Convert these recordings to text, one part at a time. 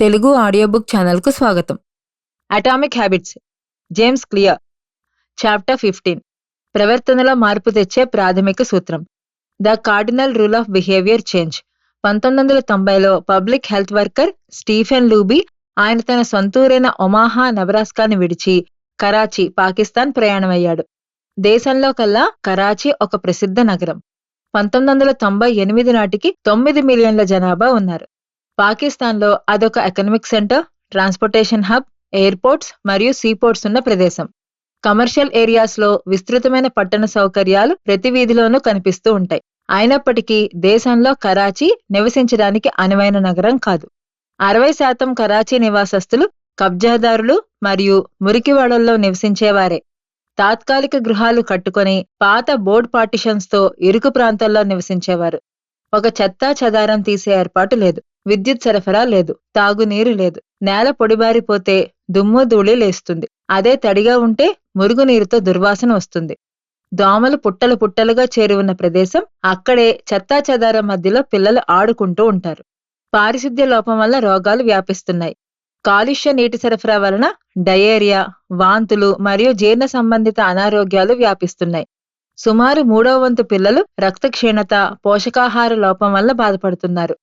Telugu audio book ఛానల్కు స్వాగతం. Atomic habits James Clear chapter fifteen ప్రవర్తనలో మార్పు తెచ్చే ప్రాథమిక సూత్రం. The cardinal rule of behaviour change పంతొమ్మిది వందల తొంభైలో public health worker Stephen Luby ఆయన తన సొంతూరైన ఒమాహా నెబ్రాస్కాని విడిచి కరాచీ పాకిస్తాన్ ప్రయాణమయ్యాడు. దేశంలో కల్లా కరాచీ ఒక ప్రసిద్ధ నగరం. పంతొమ్మిది వందల తొంభై ఎనిమిది నాటికి తొమ్మిది మిలియన్ల జనాభా ఉన్నారు. పాకిస్తాన్లో అదొక economic centre transportation hub airports మరియు సీపోర్ట్స్ ఉన్న ప్రదేశం. కమర్షియల్ ఏరియాస్లో విస్తృతమైన పట్టణ సౌకర్యాలు ప్రతి వీధిలోనూ కనిపిస్తూ ఉంటాయి. అయినప్పటికీ దేశంలో కరాచీ నివసించడానికి అనువైన నగరం కాదు. అరవై శాతం కరాచీ నివాసస్తులు కబ్జాదారులు మరియు మురికివాడల్లో నివసించేవారే. తాత్కాలిక గృహాలు కట్టుకొని పాత బోర్డ్ పార్టిషన్స్తో ఇరుకు ప్రాంతాల్లో నివసించేవారు. ఒక చెత్తా చెదారం తీసే ఏర్పాటు లేదు. విద్యుత్ సరఫరా లేదు తాగునీరు లేదు. నేల పొడిబారిపోతే దుమ్ము ధూళి లేస్తుంది. అదే తడిగా ఉంటే మురుగునీరుతో దుర్వాసన వస్తుంది. దోమలు పుట్టలు పుట్టలుగా చేరి ఉన్న ప్రదేశం అక్కడే చెత్తాచెదారం మధ్యలో పిల్లలు ఆడుకుంటూ ఉంటారు. పారిశుద్ధ్య లోపం వల్ల రోగాలు వ్యాపిస్తున్నాయి. కాలుష్య నీటి సరఫరా వలన డయేరియా వాంతులు మరియు జీర్ణ సంబంధిత అనారోగ్యాలు వ్యాపిస్తున్నాయి. సుమారు మూడో వంతు పిల్లలు రక్త క్షీణత పోషకాహార లోపం వల్ల బాధపడుతున్నారు.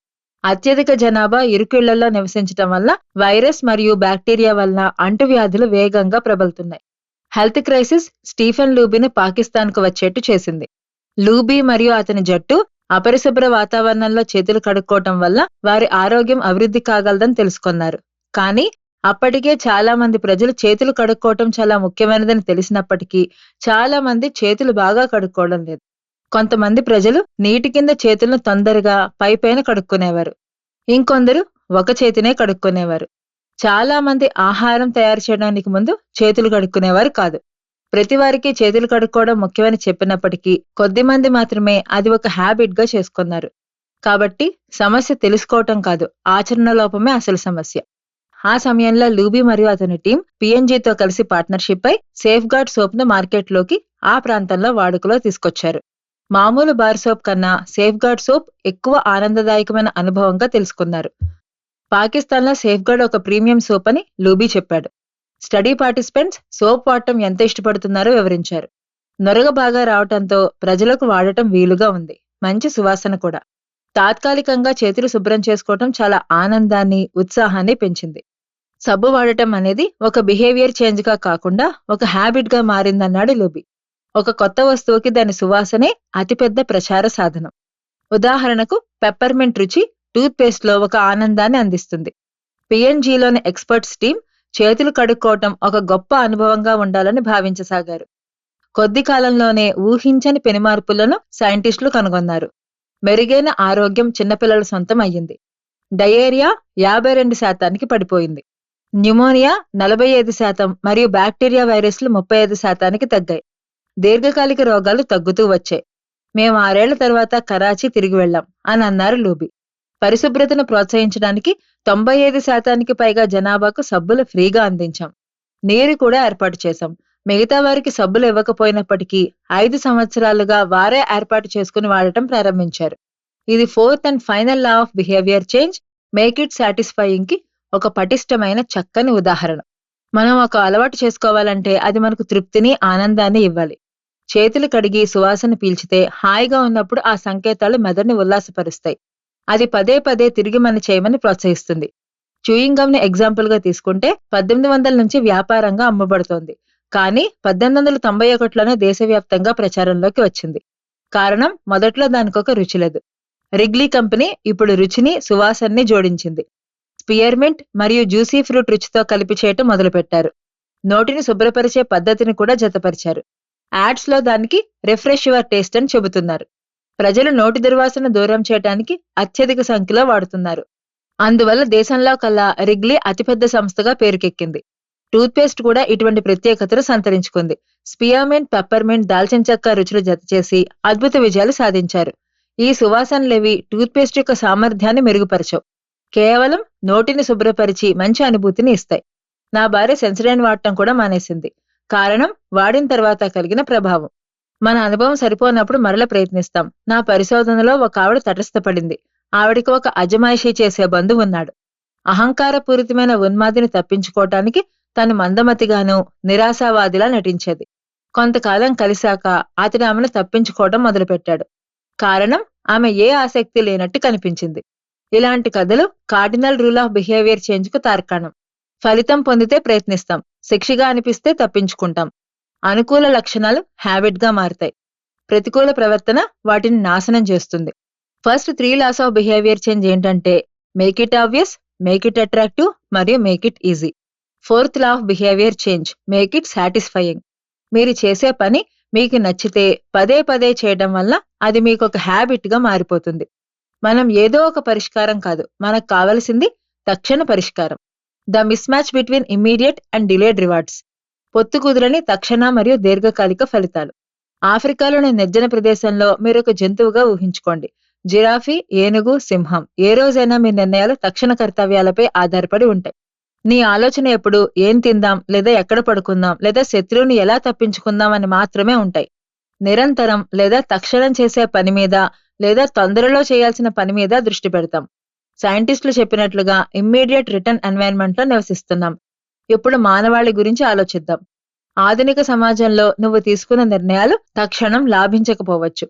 అత్యధిక జనాభా ఇరుకిళ్ళలో నివసించటం వల్ల వైరస్ మరియు బ్యాక్టీరియా వలన అంటువ్యాధులు వేగంగా ప్రబలుతున్నాయి. హెల్త్ క్రైసిస్ స్టీఫెన్ లూబీని పాకిస్తాన్కు వచ్చేట్టు చేసింది. లూబీ మరియు అతని జట్టు అపరిశుభ్ర వాతావరణంలో చేతులు కడుక్కోవటం వల్ల వారి ఆరోగ్యం అభివృద్ధి కాగలదని తెలుసుకున్నారు. కానీ అప్పటికే చాలా మంది ప్రజలు చేతులు కడుక్కోవటం చాలా ముఖ్యమైనదని తెలిసినప్పటికీ చాలా మంది చేతులు బాగా కడుక్కోవడం లేదు. కొంతమంది ప్రజలు నీటి కింద చేతులను తొందరగా పైపైన కడుక్కునేవారు. ఇంకొందరు ఒక చేతినే కడుక్కునేవారు. చాలా మంది ఆహారం తయారు చేయడానికి ముందు చేతులు కడుక్కునేవారు కాదు. ప్రతి వారికి చేతులు కడుక్కోవడం ముఖ్యమని చెప్పినప్పటికీ కొద్ది మంది మాత్రమే అది ఒక హ్యాబిట్గా చేసుకున్నారు. కాబట్టి సమస్య తెలుసుకోవటం కాదు ఆచరణ లోపమే అసలు సమస్య. ఆ సమయంలో లూబీ మరియు అతని టీం పిఎన్జీతో కలిసి పార్ట్నర్షిప్ పై సేఫ్ గార్డ్ సోప్ను మార్కెట్లోకి ఆ ప్రాంతంలో వాడుకలో తీసుకొచ్చారు. మామూలు బార్ సోప్ కన్నా సేఫ్ గార్డ్ సోప్ ఎక్కువ ఆనందదాయకమైన అనుభవంగా తెలుసుకున్నారు. పాకిస్తాన్లో సేఫ్ గార్డ్ ఒక ప్రీమియం సోప్ అని లూబీ చెప్పాడు. స్టడీ పార్టిసిపెంట్స్ సోప్ వాడటం ఎంత ఇష్టపడుతున్నారో వివరించారు. నొరగ బాగా రావటంతో ప్రజలకు వాడటం వీలుగా ఉంది. మంచి సువాసన కూడా. తాత్కాలికంగా చేతులు శుభ్రం చేసుకోవటం చాలా ఆనందాన్ని ఉత్సాహాన్ని పెంచింది. సబ్బు వాడటం అనేది ఒక బిహేవియర్ చేంజ్గా కాకుండా ఒక హ్యాబిట్గా మారిందన్నాడు లూబీ. ఒక కొత్త వస్తువుకి దాని సువాసనే అతిపెద్ద ప్రచార సాధనం. ఉదాహరణకు పెప్పర్మెంట్ రుచి టూత్ పేస్ట్లో ఒక ఆనందాన్ని అందిస్తుంది. పిఎన్జీలోని ఎక్స్పర్ట్స్ టీం చేతులు కడుక్కోవటం ఒక గొప్ప అనుభవంగా ఉండాలని భావించసాగారు. కొద్ది కాలంలోనే ఊహించని పెనుమార్పులను సైంటిస్టులు కనుగొన్నారు. మెరుగైన ఆరోగ్యం చిన్నపిల్లల సొంతం అయ్యింది. డయేరియా యాభై రెండు శాతానికి పడిపోయింది. న్యూమోనియా నలభై ఐదు శాతం మరియు బ్యాక్టీరియా వైరస్లు ముప్పై ఐదు శాతానికి తగ్గాయి. దీర్ఘకాలిక రోగాలు తగ్గుతూ వచ్చాయి. మేము ఆరేళ్ళ తర్వాత కరాచీ తిరిగి వెళ్ళాం అని అన్నారు లూబి. పరిశుభ్రతను ప్రోత్సహించడానికి తొంభై ఐదు శాతానికి పైగా జనాభాకు సబ్బులు ఫ్రీగా అందించాం. నీరు కూడా ఏర్పాటు చేశాం. మిగతా వారికి సబ్బులు ఇవ్వకపోయినప్పటికీ ఐదు సంవత్సరాలుగా వారే ఏర్పాటు చేసుకుని వాడటం ప్రారంభించారు. ఇది fourth and final law of behaviour change make it సాటిస్ఫైయింగ్కి ఒక పటిష్టమైన చక్కని ఉదాహరణ. మనం ఒక అలవాటు చేసుకోవాలంటే అది మనకు తృప్తిని ఆనందాన్ని ఇవ్వాలి. చేతులు కడిగి సువాసన పీల్చితే హాయిగా ఉన్నప్పుడు ఆ సంకేతాలు మెదడుని ఉల్లాసపరుస్తాయి. అది పదే పదే తిరిగి మన చేయమని ప్రోత్సహిస్తుంది. చూయింగ్ గమ్ని ఎగ్జాంపుల్గా తీసుకుంటే పద్దెనిమిది వందల నుంచి వ్యాపారంగా అమ్మబడుతోంది. కానీ పద్దెనిమిది వందల తొంభై ఒకటిలోనే దేశవ్యాప్తంగా ప్రచారంలోకి వచ్చింది. కారణం మొదట్లో దానికొక రుచి లేదు. రిగ్లీ కంపెనీ ఇప్పుడు రుచిని సువాసనని జోడించింది. స్పియర్మింట్ మరియు జ్యూసీ ఫ్రూట్ రుచితో కలిపి చేయటం మొదలుపెట్టారు. నోటిని శుభ్రపరిచే పద్ధతిని కూడా జతపరిచారు. యాడ్స్లో దానికి రిఫ్రెష్ యువర్ టేస్ట్ అని చెబుతున్నారు. ప్రజలు నోటి దుర్వాసన దూరం చేయడానికి అత్యధిక సంఖ్యలో వాడుతున్నారు. అందువల్ల దేశంలో కల్లా రిగ్లీ అతిపెద్ద సంస్థగా పేరుకెక్కింది. టూత్పేస్ట్ కూడా ఇటువంటి ప్రత్యేకతను సంతరించుకుంది. స్పియామెంట్ పెప్పర్మెంట్ దాల్చిన చెక్క రుచులు జతచేసి అద్భుత విజయాలు సాధించారు. ఈ సువాసనలేవి టూత్పేస్ట్ యొక్క సామర్థ్యాన్ని మెరుగుపరచవు. కేవలం నోటిని శుభ్రపరిచి మంచి అనుభూతిని ఇస్తాయి. నా భార్య సెన్సరైన్ వాడటం కూడా మానేసింది. కారణం వాడిన తర్వాత కలిగిన ప్రభావం. మన అనుభవం సరిపోనప్పుడు మరల ప్రయత్నిస్తాం. నా పరిశోధనలో ఒక ఆవిడ తటస్థపడింది. ఆవిడికి ఒక అజమాయిషీ చేసే బంధువు ఉన్నాడు. అహంకారపూరితమైన ఉన్మాదిని తప్పించుకోవటానికి తను మందమతిగాను నిరాశావాదిలా నటించేది. కొంతకాలం కలిశాక అతడు ఆమెను తప్పించుకోవడం మొదలుపెట్టాడు. కారణం ఆమె ఏ ఆసక్తి లేనట్టు కనిపించింది. ఇలాంటి కథలు కార్డినల్ రూల్ ఆఫ్ బిహేవియర్ చేంజ్కు తార్కాణం. ఫలితం పొందితే ప్రయత్నిస్తాం. శిక్షగా అనిపిస్తే తప్పించుకుంటాం. అనుకూల లక్షణాలు హ్యాబిట్గా మారుతాయి. ప్రతికూల ప్రవర్తన వాటిని నాశనం చేస్తుంది. First three laws of behaviour change ఏంటంటే make it obvious make it attractive మరియు make it easy fourth law of behaviour change make it satisfying మీరు చేసే పని మీకు నచ్చితే పదే పదే చేయడం వల్ల అది మీకు ఒక హ్యాబిట్గా మారిపోతుంది. మనం ఏదో ఒక పరిష్కారం కాదు మనకు కావలసింది తక్షణ పరిష్కారం. The mismatch between immediate and delayed rewards పొత్తు కుదురని తక్షణ మరియు దీర్ఘకాలిక ఫలితాలు. ఆఫ్రికాలోని నిర్జన ప్రదేశంలో మీరు ఒక జంతువుగా ఊహించుకోండి. జిరాఫీ ఏనుగు సింహం. ఏ రోజైనా మీ నిర్ణయాలు తక్షణ కర్తవ్యాలపై ఆధారపడి ఉంటాయి. నీ ఆలోచన ఎప్పుడు ఏం తిందాం లేదా ఎక్కడ పడుకుందాం లేదా శత్రువుని ఎలా తప్పించుకుందాం అని మాత్రమే ఉంటాయి. నిరంతరం లేదా తక్షణం చేసే పని మీద లేదా తొందరలో చేయాల్సిన పని మీద దృష్టి పెడతాం. సైంటిస్టులు చెప్పినట్లుగా ఇమ్మీడియట్ రిటర్న్ ఎన్వైరన్మెంట్లో నివసిస్తున్నాం. ఇప్పుడు మానవాళి గురించి ఆలోచిద్దాం. ఆధునిక సమాజంలో నువ్వు తీసుకున్న నిర్ణయాలు తక్షణం లాభించకపోవచ్చు.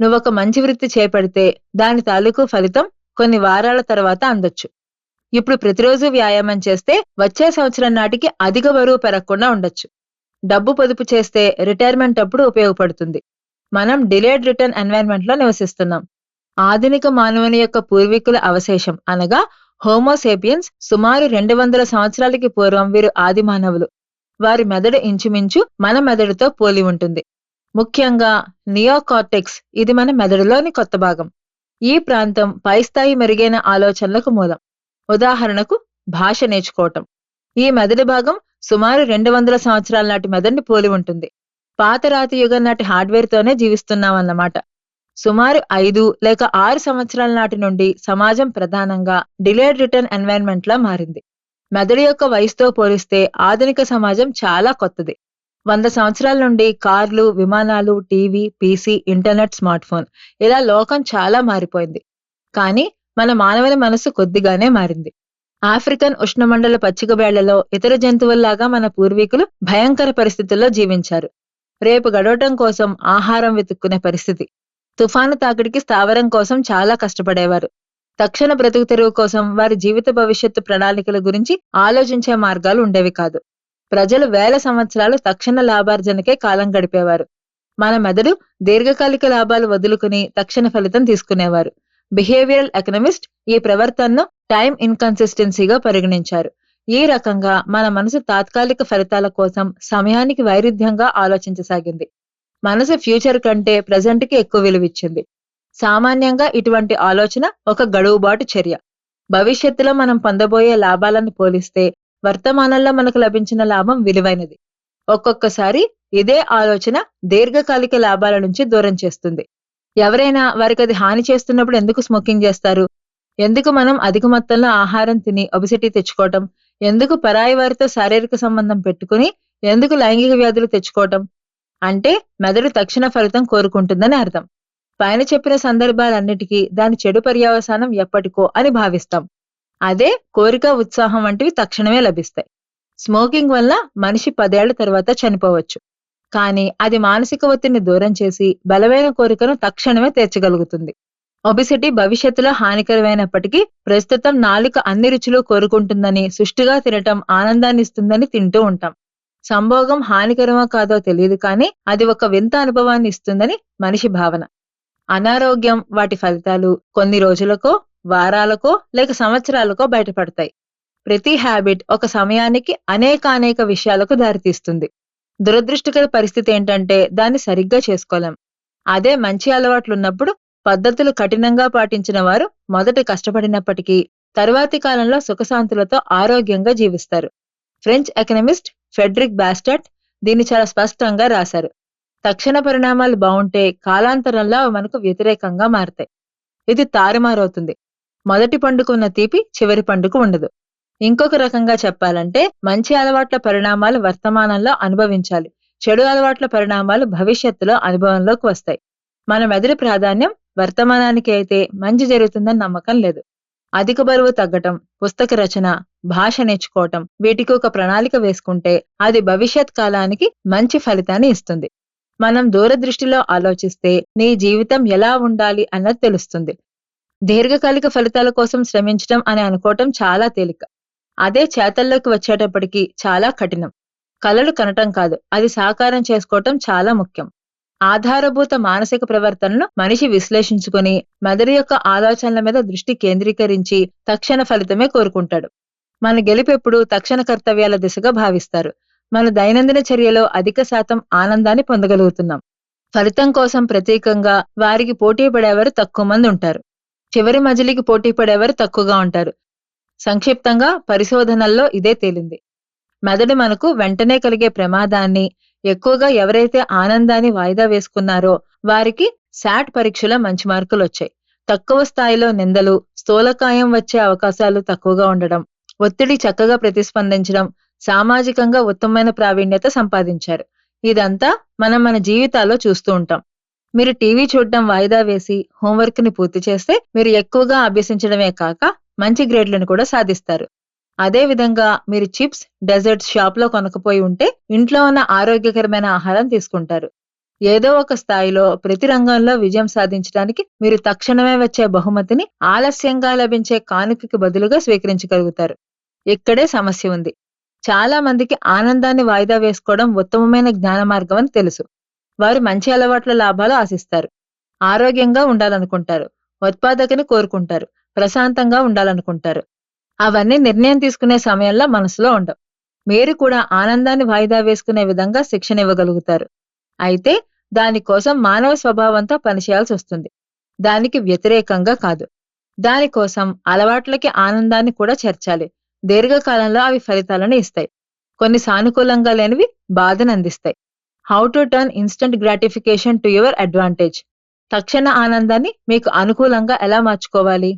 నువ్వొక మంచి వృత్తి చేపడితే దాని తాలూకు ఫలితం కొన్ని వారాల తర్వాత అందొచ్చు. ఇప్పుడు ప్రతిరోజు వ్యాయామం చేస్తే వచ్చే సంవత్సరం నాటికి అధిక బరువు పెరగకుండా ఉండొచ్చు. డబ్బు పొదుపు చేస్తే రిటైర్మెంట్ అప్పుడు ఉపయోగపడుతుంది. మనం డిలేడ్ రిటర్న్ ఎన్వైరన్మెంట్లో నివసిస్తున్నాం. ఆధునిక మానవుని యొక్క పూర్వీకుల అవశేషం అనగా హోమోసేపియన్స్ సుమారు రెండు వందల సంవత్సరాలకి పూర్వం వీరు ఆది మానవులు. వారి మెదడు ఇంచుమించు మన మెదడుతో పోలి ఉంటుంది. ముఖ్యంగా నియోకార్టెక్స్ ఇది మన మెదడులోని కొత్త భాగం. ఈ ప్రాంతం పై స్థాయి మెరుగైన ఆలోచనలకు మూలం. ఉదాహరణకు భాష నేర్చుకోవటం. ఈ మెదడు భాగం సుమారు రెండు వందల సంవత్సరాల నాటి మెదడుని పోలి ఉంటుంది. పాత రాతి యుగం నాటి హార్డ్వేర్ తోనే జీవిస్తున్నామన్నమాట. సుమారు ఐదు లేక ఆరు సంవత్సరాల నాటి నుండి సమాజం ప్రధానంగా డిలేడ్ రిటర్న్ ఎన్వైరన్మెంట్ లా మారింది. మెదడు యొక్క వయసుతో పోలిస్తే ఆధునిక సమాజం చాలా కొత్తది. వంద సంవత్సరాల నుండి కార్లు విమానాలు TV PC internet smartphone ఇలా లోకం చాలా మారిపోయింది. కానీ మన మానవుని మనసు కొద్దిగానే మారింది. ఆఫ్రికన్ ఉష్ణమండల పచ్చికబేళ్ళలో ఇతర జంతువుల్లాగా మన పూర్వీకులు భయంకర పరిస్థితుల్లో జీవించారు. రేపు గడవటం కోసం ఆహారం వెతుక్కునే పరిస్థితి. తుఫాను తాకిడికి స్థావరం కోసం చాలా కష్టపడేవారు. తక్షణ బ్రతుకు తెరువు కోసం వారి జీవిత భవిష్యత్తు ప్రణాళికల గురించి ఆలోచించే మార్గాలు ఉండేవి కాదు. ప్రజలు వేల సంవత్సరాలు తక్షణ లాభార్జనకే కాలం గడిపేవారు. మన మెదడు దీర్ఘకాలిక లాభాలు వదులుకుని తక్షణ ఫలితం తీసుకునేవారు. బిహేవియరల్ ఎకనమిస్ట్ ఈ ప్రవర్తనను టైం ఇన్కన్సిస్టెన్సీగా పరిగణించారు. ఈ రకంగా మన మనసు తాత్కాలిక ఫలితాల కోసం సమయానికి వైరుధ్యంగా ఆలోచించసాగింది. మనసు ఫ్యూచర్ కంటే ప్రజెంట్కి ఎక్కువ విలువిచ్చింది. సామాన్యంగా ఇటువంటి ఆలోచన ఒక గడువుబాటు చర్య. భవిష్యత్తులో మనం పొందబోయే లాభాలను పోలిస్తే వర్తమానంలో మనకు లభించిన లాభం విలువైనది. ఒక్కొక్కసారి ఇదే ఆలోచన దీర్ఘకాలిక లాభాల నుంచి దూరం చేస్తుంది. ఎవరైనా వారికి అది హాని చేస్తున్నప్పుడు ఎందుకు స్మోకింగ్ చేస్తారు? ఎందుకు మనం అధిక మొత్తంలో ఆహారం తిని ఒబిసిటీ తెచ్చుకోవటం? ఎందుకు పరాయి వారితో శారీరక సంబంధం పెట్టుకుని ఎందుకు లైంగిక వ్యాధులు తెచ్చుకోవటం? అంటే మెదడు తక్షణ ఫలితం కోరుకుంటుందని అర్థం. పైన చెప్పిన సందర్భాలన్నిటికీ దాని చెడు పర్యవసానం ఎప్పటికో అని భావిస్తాం. అదే కోరిక ఉత్సాహం వంటివి తక్షణమే లభిస్తాయి. స్మోకింగ్ వల్ల మనిషి పదేళ్ళ తర్వాత చనిపోవచ్చు. కానీ అది మానసిక ఒత్తిడిని దూరం చేసి బలమైన కోరికను తక్షణమే తీర్చగలుగుతుంది. ఒబిసిటీ భవిష్యత్తులో హానికరమైనప్పటికీ ప్రస్తుతం నాలుక అన్ని రుచులు కోరుకుంటుందని సుష్టిగా తినటం ఆనందాన్ని ఇస్తుందని తింటూ ఉంటాం. సంభోగం హానికరమో కాదో తెలియదు కానీ అది ఒక వింత అనుభవాన్ని ఇస్తుందని మనిషి భావన. అనారోగ్యం వాటి ఫలితాలు కొన్ని రోజులకో వారాలకో లేక సంవత్సరాలకో బయటపడతాయి. ప్రతి హ్యాబిట్ ఒక సమయానికి అనేక అనేక విషయాలకు దారితీస్తుంది. దురదృష్టకర పరిస్థితి ఏంటంటే దాన్ని సరిగ్గా చేసుకోలేం. అదే మంచి అలవాట్లున్నప్పుడు పద్ధతులు కఠినంగా పాటించిన వారు మొదట కష్టపడినప్పటికీ తరువాతి కాలంలో సుఖశాంతులతో ఆరోగ్యంగా జీవిస్తారు. ఫ్రెంచ్ ఎకనమిస్ట్ ఫెడ్రిక్ బాస్టట్ దీన్ని చాలా స్పష్టంగా రాశారు. తక్షణ పరిణామాలు బాగుంటే కాలాంతరంలో అవి మనకు వ్యతిరేకంగా మారతాయి. ఇది తారుమారవుతుంది. మొదటి పండుకున్న తీపి చివరి పండుకు ఉండదు. ఇంకొక రకంగా చెప్పాలంటే మంచి అలవాట్ల పరిణామాలు వర్తమానంలో అనుభవించాలి. చెడు అలవాట్ల పరిణామాలు భవిష్యత్తులో అనుభవంలోకి వస్తాయి. మన మెదడు ప్రాధాన్యం వర్తమానానికి అయితే మంచి జరుగుతుందని నమ్మకం లేదు. అధిక బరువు తగ్గటం పుస్తక రచన భాష నేర్చుకోవటం వీటికి ఒక ప్రణాళిక వేసుకుంటే అది భవిష్యత్ కాలానికి మంచి ఫలితాన్ని ఇస్తుంది. మనం దూరదృష్టిలో ఆలోచిస్తే నీ జీవితం ఎలా ఉండాలి అన్నది తెలుస్తుంది. దీర్ఘకాలిక ఫలితాల కోసం శ్రమించడం అని అనుకోవటం చాలా తేలిక. అదే చేతల్లోకి వచ్చేటప్పటికి చాలా కఠినం. కలలు కనటం కాదు అది సాకారం చేసుకోవటం చాలా ముఖ్యం. ఆధారభూత మానసిక ప్రవర్తనను మనిషి విశ్లేషించుకొని మెదడు యొక్క ఆలోచనల మీద దృష్టి కేంద్రీకరించి తక్షణ ఫలితమే కోరుకుంటాడు. మన గెలుపెప్పుడు తక్షణ కర్తవ్యాల దిశగా భావిస్తారు. మన దైనందిన చర్యలో అధిక శాతం ఆనందాన్ని పొందగలుగుతున్నాం. ఫలితం కోసం ప్రత్యేకంగా వారికి పోటీ పడేవారు తక్కువ మంది ఉంటారు. చివరి మజిలీకి పోటీ పడేవారు తక్కువగా ఉంటారు. సంక్షిప్తంగా పరిశోధనల్లో ఇదే తేలింది. మెదడు మనకు వెంటనే కలిగే ప్రమాదాన్ని ఎక్కువగా ఎవరైతే ఆనందాన్ని వాయిదా వేసుకున్నారో వారికి శాట్ పరీక్షలో మంచి మార్కులు వచ్చాయి. తక్కువ స్థాయిలో నిందలు స్థూలకాయం వచ్చే అవకాశాలు తక్కువగా ఉండడం ఒత్తిడి చక్కగా ప్రతిస్పందించడం సామాజికంగా ఉత్తమమైన ప్రావీణ్యత సంపాదించారు. ఇదంతా మనం మన జీవితాల్లో చూస్తూ ఉంటాం. మీరు టీవీ చూడడం వాయిదా వేసి హోంవర్క్ని పూర్తి చేస్తే మీరు ఎక్కువగా అభ్యసించడమే కాక మంచి గ్రేడ్లను కూడా సాధిస్తారు. అదే విధంగా మీరు చిప్స్ డెజర్ట్స్ షాప్లో కొనకపోయి ఉంటే ఇంట్లో ఉన్న ఆరోగ్యకరమైన ఆహారం తీసుకుంటారు. ఏదో ఒక స్థాయిలో ప్రతి రంగంలో విజయం సాధించడానికి మీరు తక్షణమే వచ్చే బహుమతిని ఆలస్యంగా లభించే కానుకకి బదులుగా స్వీకరించగలుగుతారు. ఇక్కడే సమస్య ఉంది. చాలా మందికి ఆనందాన్ని వాయిదా వేసుకోవడం ఉత్తమమైన జ్ఞాన మార్గం అని తెలుసు. వారు మంచి అలవాట్ల లాభాలు ఆశిస్తారు. ఆరోగ్యంగా ఉండాలనుకుంటారు. ఉత్పాదకని కోరుకుంటారు. ప్రశాంతంగా ఉండాలనుకుంటారు. అవన్నీ నిర్ణయం తీసుకునే సమయంలో మనసులో ఉండవు. మీరు కూడా ఆనందాన్ని వాయిదా వేసుకునే విధంగా శిక్షణ ఇవ్వగలుగుతారు అయితే దానికోసం మానవ స్వభావంతో పనిచేయాల్సి వస్తుంది. దానికి వ్యతిరేకంగా కాదు. దానికోసం అలవాట్లకి ఆనందాన్ని కూడా చేర్చాలి. దీర్ఘకాలంలో అవి ఫలితాలను ఇస్తాయి. కొన్ని సానుకూలంగా లేనివి బాధను అందిస్తాయి. How to turn instant gratification to your advantage తక్షణ ఆనందాన్ని మీకు అనుకూలంగా ఎలా మార్చుకోవాలి?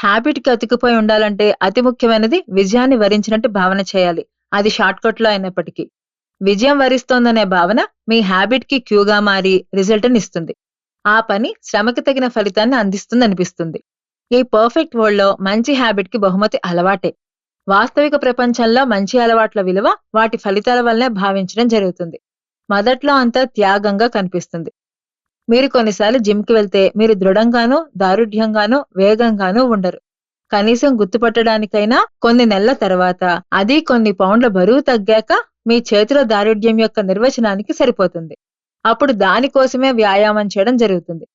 హ్యాబిట్కి అతికిపోయి ఉండాలంటే అతి ముఖ్యమైనది విజయాన్ని వరించినట్టు భావన చేయాలి. అది షార్ట్కట్లో అయినప్పటికీ. విజయం వరిస్తోందనే భావన మీ హ్యాబిట్కి క్యూగా మారి రిజల్ట్ ఇస్తుంది. ఆ పని శ్రమకి తగిన ఫలితాన్ని అందిస్తుంది అనిపిస్తుంది. ఈ పర్ఫెక్ట్ వరల్డ్లో మంచి హ్యాబిట్కి బహుమతి అలవాటే. వాస్తవిక ప్రపంచంలో మంచి అలవాట్ల విలువ వాటి ఫలితాల వల్లనే భావించడం జరుగుతుంది. మొదట్లో అంతా త్యాగంగా కనిపిస్తుంది. మీరు కొన్నిసార్లు జిమ్కి వెళ్తే మీరు దృఢంగానూ దారుఢ్యంగానూ వేగంగానూ ఉండరు. కనీసం గుర్తుపట్టడానికైనా కొన్ని నెలల తర్వాత అది కొన్ని పౌండ్ల బరువు తగ్గాక మీ చేతిలో దారుఢ్యం యొక్క నిర్వచనానికి సరిపోతుంది. అప్పుడు దానికోసమే వ్యాయామం చేయడం జరుగుతుంది.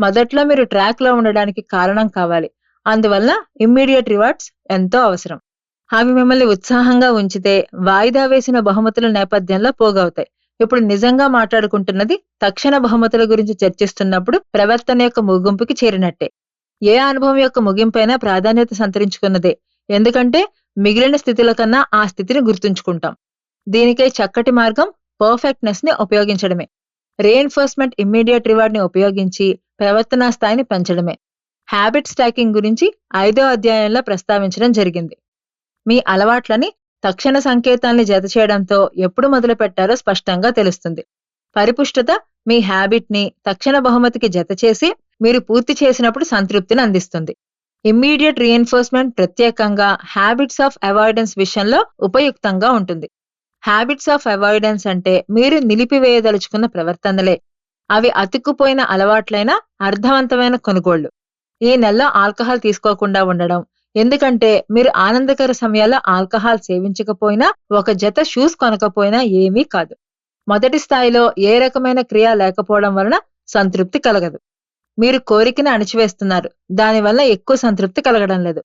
మొదట్లో మీరు ట్రాక్లో ఉండడానికి కారణం కావాలి. అందువల్ల ఇమ్మీడియట్ రివార్డ్స్ ఎంతో అవసరం. అవి మిమ్మల్ని ఉత్సాహంగా ఉంచితే వాయిదా వేసిన బహుమతుల నేపథ్యంలో పోగవుతాయి. ఇప్పుడు నిజంగా మాట్లాడుకుంటున్నది తక్షణ బహుమతుల గురించి చర్చిస్తున్నప్పుడు ప్రవర్తన యొక్క ముగింపుకి చేరినట్టే. ఏ అనుభవం యొక్క ముగింపైనా ప్రాధాన్యత సంతరించుకున్నదే. ఎందుకంటే మిగిలిన స్థితుల కన్నా ఆ స్థితిని గుర్తుంచుకుంటాం. దీనికై చక్కటి మార్గం పర్ఫెక్ట్నెస్ని ఉపయోగించడమే. రీఎన్ఫోర్స్మెంట్ ఇమ్మీడియట్ రివార్డ్ని ఉపయోగించి ప్రవర్తనా స్థాయిని పెంచడమే. హ్యాబిట్ స్టాకింగ్ గురించి ఐదో అధ్యాయంలో ప్రస్తావించడం జరిగింది. మీ అలవాట్లని తక్షణ సంకేతాల్ని జత చేయడంతో ఎప్పుడు మొదలు పెట్టారో స్పష్టంగా తెలుస్తుంది. పరిపుష్టత మీ హ్యాబిట్ని తక్షణ బహుమతికి జత చేసి మీరు పూర్తి చేసినప్పుడు సంతృప్తిని అందిస్తుంది. ఇమ్మీడియట్ రీఎన్ఫోర్స్మెంట్ ప్రత్యేకంగా హ్యాబిట్స్ ఆఫ్ అవాయిడెన్స్ విషయంలో ఉపయుక్తంగా ఉంటుంది. హ్యాబిట్స్ ఆఫ్ అవాయిడెన్స్ అంటే మీరు నిలిపివేయదలుచుకున్న ప్రవర్తనలే. అవి అతుక్కుపోయిన అలవాట్లైన అర్థవంతమైన కొనుగోళ్ళు. ఈ నెలలో ఆల్కహాల్ తీసుకోకుండా ఉండడం ఎందుకంటే మీరు ఆనందకర సమయాల్లో ఆల్కహాల్ సేవించకపోయినా ఒక జత షూస్ కొనకపోయినా ఏమీ కాదు. మొదటి స్థాయిలో ఏ రకమైన క్రియ లేకపోవడం వలన సంతృప్తి కలగదు. మీరు కోరికను అణిచివేస్తున్నారు. దానివల్ల ఎక్కువ సంతృప్తి కలగడం లేదు.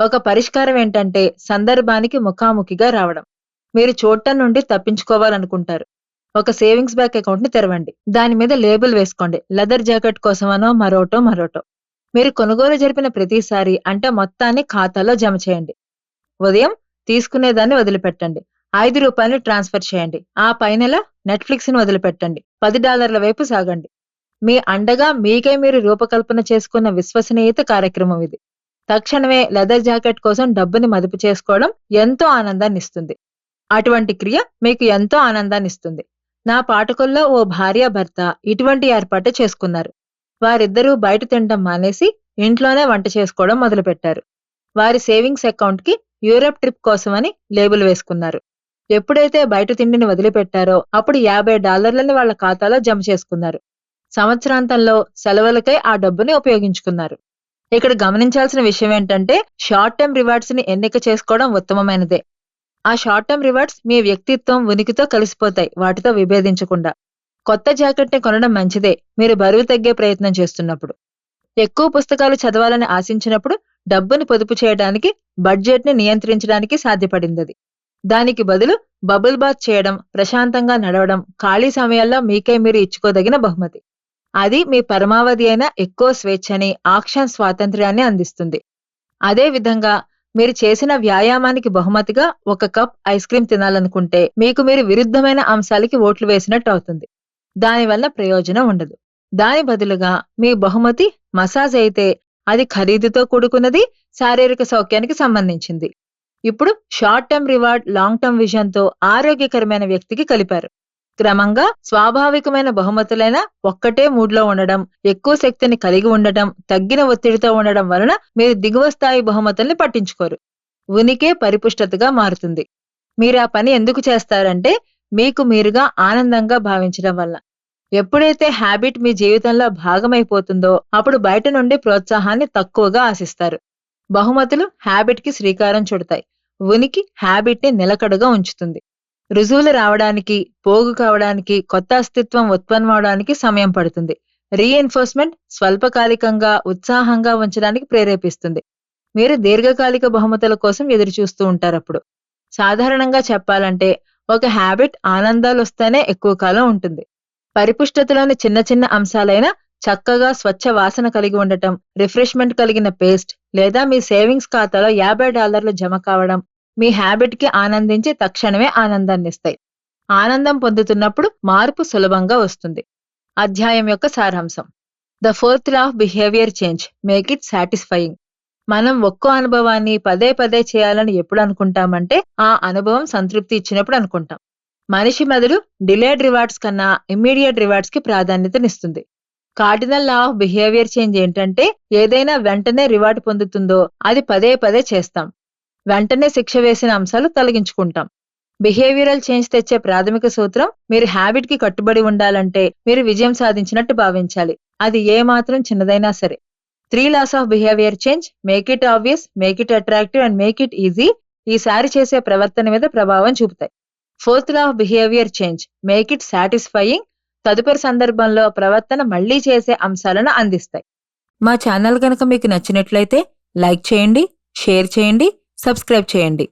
ఒక పరిష్కారం ఏంటంటే సందర్భానికి ముఖాముఖిగా రావడం. మీరు చూడటం నుండి తప్పించుకోవాలనుకుంటారు. ఒక సేవింగ్స్ బ్యాంక్ అకౌంట్ని తెరవండి. దాని మీద లేబుల్ వేసుకోండి. లెదర్ జాకెట్ కోసమనో మరోటో మరోటో. మీరు కొనుగోలు జరిపిన ప్రతిసారి అంటే మొత్తాన్ని ఖాతాలో జమ చేయండి. ఉదయం తీసుకునేదాన్ని వదిలిపెట్టండి. ఐదు రూపాయలు ట్రాన్స్ఫర్ చేయండి. ఆ పై నెట్ఫ్లిక్స్ని వదిలిపెట్టండి. పది డాలర్ల వైపు సాగండి. మీ అండగా మీకే మీరు రూపకల్పన చేసుకున్న విశ్వసనీయత కార్యక్రమం ఇది. తక్షణమే లెదర్ జాకెట్ కోసం డబ్బుని మదుపు చేసుకోవడం ఎంతో ఆనందాన్ని ఇస్తుంది. అటువంటి క్రియ మీకు ఎంతో ఆనందాన్ని ఇస్తుంది. నా పాఠకుల్లో ఓ భార్య భర్త ఇటువంటి ఏర్పాటు చేసుకున్నారు. వారిద్దరూ బయట తినడం మానేసి ఇంట్లోనే వంట చేసుకోవడం మొదలుపెట్టారు. వారి సేవింగ్స్ అకౌంట్కి యూరప్ ట్రిప్ కోసమని లేబుల్ వేసుకున్నారు. ఎప్పుడైతే బయట తిండిని వదిలిపెట్టారో అప్పుడు యాభై డాలర్లని వాళ్ళ ఖాతాలో జమ చేసుకున్నారు. సంవత్సరాంతంలో సెలవులకై ఆ డబ్బుని ఉపయోగించుకున్నారు. ఇక్కడ గమనించాల్సిన విషయం ఏంటంటే షార్ట్ టర్మ్ రివార్డ్స్ని ఎన్నిక చేసుకోవడం ఉత్తమమైనదే. ఆ షార్ట్ టర్మ్ రివార్డ్స్ మీ వ్యక్తిత్వం ఉనికితో కలిసిపోతాయి వాటితో విభేదించకుండా. కొత్త జాకెట్ని కొనడం మంచిదే. మీరు బరువు తగ్గే ప్రయత్నం చేస్తున్నప్పుడు. ఎక్కువ పుస్తకాలు చదవాలని ఆశించినప్పుడు డబ్బుని పొదుపు చేయడానికి బడ్జెట్ని నియంత్రించడానికి సాధ్యపడిందది. దానికి బదులు బబుల్ బాత్ చేయడం ప్రశాంతంగా నడవడం ఖాళీ సమయాల్లో మీకై మీరు ఇచ్చుకోదగిన బహుమతి. అది మీ పరమావధి అయిన ఎక్కువ స్వేచ్ఛని ఆక్షన్ స్వాతంత్ర్యాన్ని అందిస్తుంది. అదే విధంగా మీరు చేసిన వ్యాయామానికి బహుమతిగా ఒక కప్ ఐస్ క్రీం తినాలనుకుంటే మీకు మీరు విరుద్ధమైన అంశాలకి ఓట్లు వేసినట్టు అవుతుంది. దానివల్ల ప్రయోజనం ఉండదు. దాని బదులుగా మీ బహుమతి మసాజ్ అయితే అది ఖరీదుతో కూడుకున్నది శారీరక సౌఖ్యానికి సంబంధించింది. ఇప్పుడు short term reward long term విజన్తో ఆరోగ్యకరమైన వ్యక్తికి కలిపారు. క్రమంగా స్వాభావికమైన బహుమతులైన ఒక్కటే మూడ్లో ఉండడం ఎక్కువ శక్తిని కలిగి ఉండటం తగ్గిన ఒత్తిడితో ఉండడం వలన మీరు దిగువ స్థాయి బహుమతుల్ని పట్టించుకోరు. ఉనికే పరిపుష్టతగా మారుతుంది. మీరు ఆ పని ఎందుకు చేస్తారంటే మీకు మీరుగా ఆనందంగా భావించడం వల్ల. ఎప్పుడైతే హ్యాబిట్ మీ జీవితంలో భాగమైపోతుందో అప్పుడు బయట నుండి ప్రోత్సాహాన్ని తక్కువగా ఆశిస్తారు. బహుమతులు హ్యాబిట్కి శ్రీకారం చుడతాయి. ఉనికి హ్యాబిట్ని నిలకడగా ఉంచుతుంది. రుజువులు రావడానికి పోగు కావడానికి కొత్త అస్తిత్వం ఉత్పన్నమవడానికి సమయం పడుతుంది. రీఎన్ఫోర్స్మెంట్ స్వల్పకాలికంగా ఉత్సాహంగా ఉంచడానికి ప్రేరేపిస్తుంది. మీరు దీర్ఘకాలిక బహుమతుల కోసం ఎదురు చూస్తూ ఉంటారప్పుడు. సాధారణంగా చెప్పాలంటే ఒక హ్యాబిట్ ఆనందాలు వస్తేనే ఎక్కువ కాలం ఉంటుంది. పరిపుష్టతలోని చిన్న చిన్న అంశాలైన చక్కగా స్వచ్ఛ వాసన కలిగి ఉండటం రిఫ్రెష్మెంట్ కలిగిన పేస్ట్ లేదా మీ సేవింగ్స్ ఖాతాలో యాభై డాలర్లు జమ కావడం మీ హ్యాబిట్కి ఆనందించి తక్షణమే ఆనందాన్ని ఇస్తాయి. ఆనందం పొందుతున్నప్పుడు మార్పు సులభంగా వస్తుంది. అధ్యాయం యొక్క సారాంశం. The fourth law of behaviour change make it satisfying మనం ఒక్కో అనుభవాన్ని పదే పదే చేయాలని ఎప్పుడు అనుకుంటామంటే ఆ అనుభవం సంతృప్తి ఇచ్చినప్పుడు అనుకుంటాం. మనిషి మెదడు డిలేడ్ రివార్డ్స్ కన్నా ఇమ్మీడియట్ రివార్డ్స్కి ప్రాధాన్యతనిస్తుంది. Cardinal law of behaviour change ఏంటంటే ఏదైనా వెంటనే రివార్డ్ పొందుతుందో అది పదే పదే చేస్తాం. వెంటనే శిక్ష వేసిన అంశాలు తొలగించుకుంటాం. బిహేవియరల్ చేంజ్ తెచ్చే ప్రాథమిక సూత్రం మీరు హ్యాబిట్కి కట్టుబడి ఉండాలంటే మీరు విజయం సాధించినట్టు భావించాలి. అది ఏ మాత్రం చిన్నదైనా సరే. Three laws of behaviour change make it obvious make it attractive and make it easy ఈసారి చేసే ప్రవర్తన మీద ప్రభావం చూపుతాయి. Fourth law of behaviour change make it satisfying తదుపరి సందర్భంలో ప్రవర్తన మళ్ళీ చేసే అంశాలను అందిస్తాయి. మా ఛానల్ కనుక మీకు నచ్చినట్లయితే లైక్ చేయండి షేర్ చేయండి సబ్స్క్రైబ్ చేయండి.